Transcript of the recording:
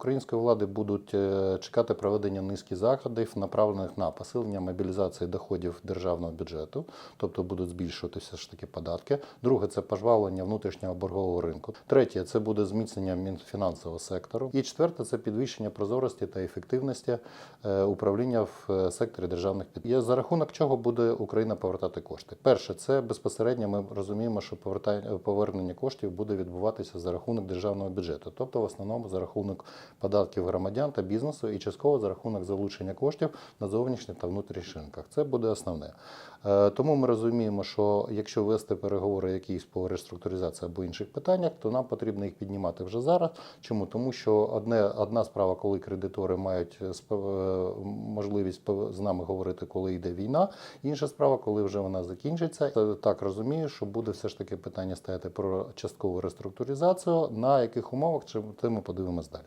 української влади будуть е, чекати проведення низки заходів, направлених на посилення мобілізації доходів державного бюджету, тобто будуть збільшуватися ж таки податки. Друге це пожвавлення внутрішнього боргового ринку. Третє це буде зміцнення мінфінансового сектору. І четверте це підвищення прозорості та ефективності е, управління в е, секторі державних підприємств. За рахунок чого буде Україна повертати кошти? Перше, це безпосередньо ми розуміємо, що повернення коштів буде відбуватися за рахунок державного бюджету, тобто в основному за рахунок податків громадян та бізнесу і частково за рахунок залучення коштів на зовнішніх та внутрішніх ринках. Це буде основне. Е, Тому ми розуміємо, що якщо вести переговори якісь по реструктуризації або інших питаннях, то нам потрібно їх піднімати вже зараз. Чому? Тому що одне, одна справа, коли кредитори мають е, е, можливість з нами говорити, коли йде війна. Інша справа, коли вже вона закінчиться. Так розумію, що буде все ж таки питання стояти про часткову реструктуризацію. На яких умовах чи- ми подивимось далі.